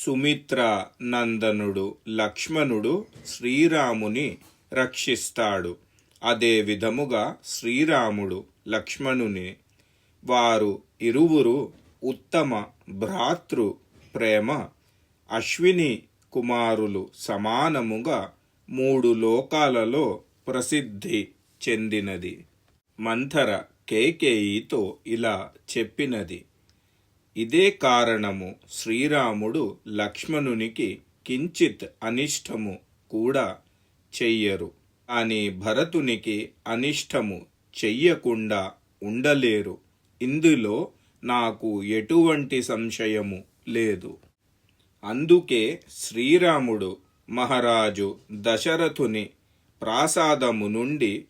సుమిత్ర నందనుడు లక్ష్మణుడు శ్రీరాముని రక్షిస్తాడు. అదే విధముగా శ్రీరాముడు లక్ష్మణుని వారు ఇరువురు ఉత్తమ భ్రాతృ ప్రేమ అశ్విని కుమారులు సమానముగా మూడు లోకాలలో ప్రసిద్ధి చెందినది. మంథర కేకేయితో ఇలా చెప్పినది. ఇదే కారణము శ్రీరాముడు లక్ష్మణునికి కించిత్ అనిష్టము కూడా చెయ్యరు. అని భరతునికి అనిష్టము చెయ్యకుండా ఉండలేరు. ఇందులో నాకు ఎటువంటి సంశయము లేదు. అందుకే శ్రీరాముడు మహారాజు దశరథుని ప్రాసాదము నుండి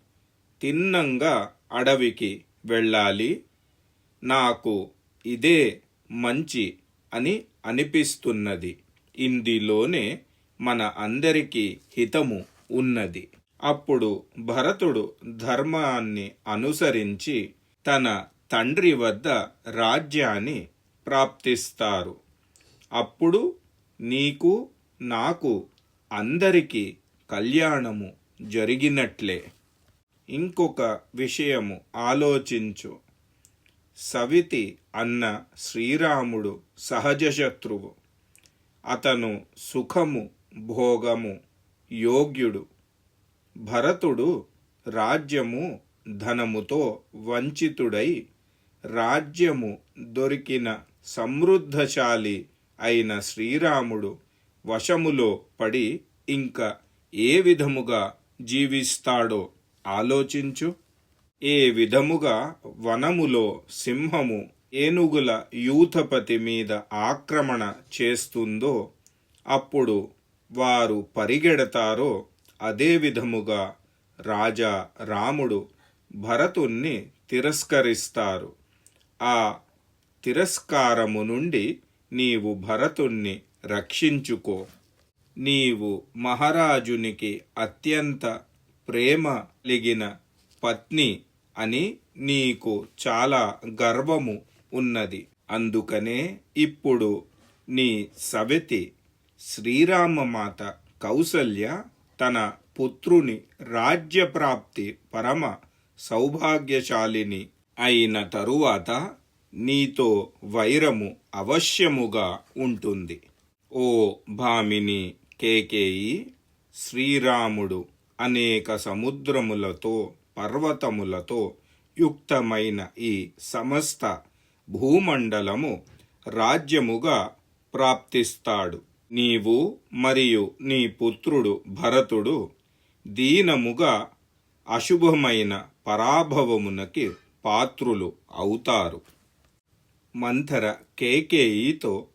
తిన్నంగా అడవికి వెళ్ళాలి. నాకు ఇదే మంచి అని అనిపిస్తున్నది. ఇందులోనే మన అందరికీ హితము ఉన్నది. అప్పుడు భరతుడు ధర్మాన్ని అనుసరించి తన తండ్రి వద్ద రాజ్యాన్ని ప్రాప్తిస్తారు. అప్పుడు నీకు నాకు అందరికీ కళ్యాణము జరిగినట్లే. ఇంకొక విషయము ఆలోచించు. సవితి అన్న శ్రీరాముడు సహజ శత్రువు అతను సుఖము భోగము యోగ్యుడు. భరతుడు రాజ్యము ధనముతో వంచితుడై రాజ్యము దొరికిన సమృద్ధశాలి అయిన శ్రీరాముడు వశములో పడి ఇంకా ఏ విధముగా జీవిస్తాడో ఆలోచించు. ఏ విధముగా వనములో సింహము ఏనుగుల యూథపతి మీద ఆక్రమణ చేస్తుందో అప్పుడు వారు పరిగెడతారో అదే విధముగా రాజా రాముడు భరతుణ్ణి తిరస్కరిస్తారు. ఆ తిరస్కారము నుండి నీవు భరతుణ్ణి రక్షించుకో. నీవు మహారాజునికి అత్యంత ప్రేమ కలిగిన పత్ని అని నీకు చాలా గర్వము ఉన్నది. అందుకనే ఇప్పుడు నీ సవితి శ్రీరామమాత కౌసల్య తన పుత్రుని రాజ్యప్రాప్తి పరమ సౌభాగ్యశాలిని అయిన తరువాత నీతో వైరము అవశ్యముగా ఉంటుంది. ఓ భామిని కేకేయి శ్రీరాముడు అనేక సముద్రములతో పర్వతములతో యుక్తమైన ఈ సమస్త భూమండలము రాజ్యముగా ప్రాప్తిస్తాడు. నీవు మరియు నీ పుత్రుడు భరతుడు దీనముగా అశుభమైన పరాభవమునకి పాత్రులు అవుతారు. మంథర కేకేయితో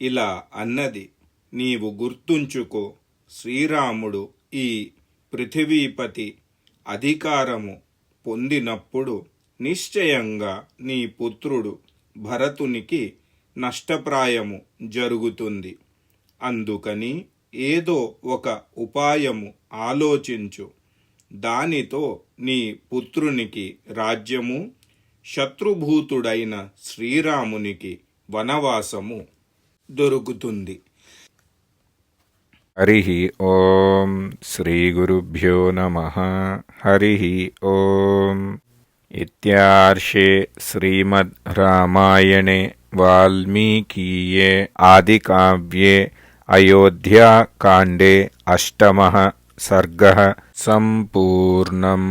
ఇలా అన్నది. నీవు గుర్తుంచుకో శ్రీరాముడు ఈ పృథివీపతి అధికారము పొందినప్పుడు నిశ్చయంగా నీ పుత్రుడు భరతునికి నష్టప్రాయము జరుగుతుంది. అందుకని ఏదో ఒక ఉపాయము ఆలోచించు. దానితో నీ పుత్రునికి రాజ్యము శత్రుభూతుడైన శ్రీరామునికి వనవాసము దొరుకుతుంది. हरिः ॐ श्रीगुरुभ्यो नमः। हरिः ॐ इत्यार्षे श्रीमद् रामायणे वाल्मीकीये आदिकाव्ये अयोध्याकाण्डे अष्टमः सर्गः सम्पूर्णम्।